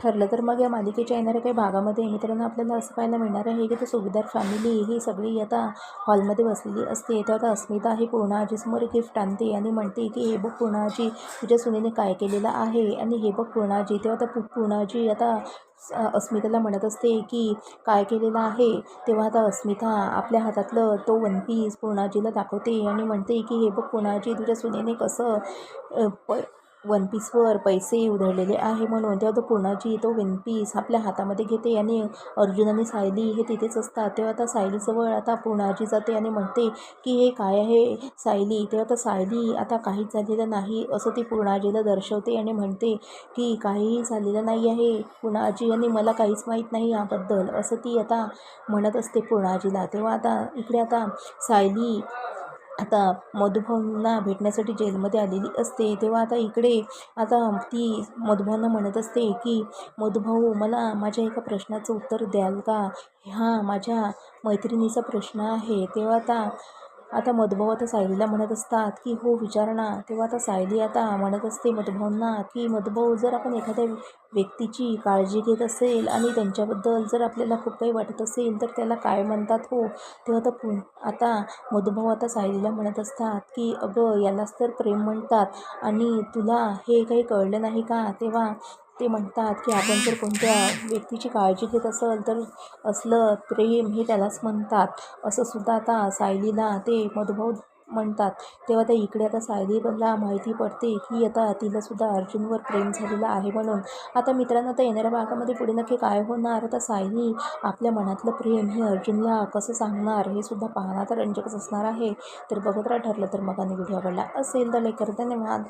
ठरलं तर मग या मालिकेच्या येणाऱ्या काही भागामध्ये मित्रांनो आपल्याला असं पाहायला मिळणार आहे की ते सुभेदार फॅमिली ही सगळी आता हॉलमध्ये बसलेली असते. तेव्हा आता अस्मिता ही पूर्ण आजीसमोर गिफ्ट आणते आणि म्हणते की हे बघ पूर्णाजी तुझ्या सुनेने काय केलेलं आहे? आणि हे बघ पूर्णाजी तेव्हा आता पूर्णाजी आता अस्मिताला म्हणत असते की काय केलेलं आहे? तेव्हा आता अस्मिता आपल्या हातातलं तो वन पीस पूर्णाजीला दाखवते आणि म्हणते की हे बघ पूर्णाजी तुझ्या सुनेने कसं प वन पीसवर पैसे उधळलेले आहे म्हणून तेव्हा तो पूर्णाजी तो वन पीस आपल्या हातामध्ये घेते आणि अर्जुन आणि सायली हे तिथेच असतात. तेव्हा आता सायलीजवळ आता पूर्णाजी जाते आणि म्हणते की हे काय आहे सायली? तेव्हा आता सायली आता काहीच झालेलं नाही असं ती पूर्णाजीला दर्शवते आणि म्हणते की काहीही झालेलं नाही आहे पूर्णाजी आणि मला काहीच माहीत नाही याबद्दल असं ती आता म्हणत असते पूर्णाजीला. तेव्हा आता इकडे आता सायली आता मधुभावना भेटण्यासाठी जेलमध्ये आलेली असते तेव्हा आता इकडे आता ती मधुभावना म्हणत असते की मधुभाऊ मला माझ्या एका प्रश्नाचं उत्तर द्याल का? हा माझ्या मैत्रिणीचा प्रश्न आहे. तेव्हा आता आता मधुभाऊ आता सायलीला म्हणत असतात की हो विचार ना. तेव्हा आता सायली आता म्हणत असते मधुभाऊंना की मधुभाऊ जर आपण एखाद्या व्यक्तीची काळजी घेत असेल आणि त्यांच्याबद्दल जर आपल्याला खूप काही वाटत असेल तर त्याला काय म्हणतात हो? तेव्हा तर पु आता मधुभाऊ आता सायलीला म्हणत असतात की अगं यालाच तर प्रेम म्हणतात आणि तुला हे काही कळलं नाही का? तेव्हा ते म्हणतात की आपण जर कोणत्या व्यक्तीची काळजी घेत असेल तर असलं प्रेम हे त्यालाच म्हणतात. असं सुद्धा आता सायलीला ते मधुभाऊ म्हणतात. तेव्हा त्या इकडे आता सायलीला माहिती पडते की आता तिलासुद्धा अर्जुनवर प्रेम झालेलं आहे म्हणून. आता मित्रांनो आता येणाऱ्या भागामध्ये पुढे नक्की काय होणार? आता सायली आपल्या मनातलं प्रेम हे अर्जुनला कसं सांगणार? हे सुद्धा पाहणं तर रंजकच असणार आहे. तर बघत राहा ठरलं तर मग आणि व्हिडिओ आवडला असेल तर लाईक धन्यवाद.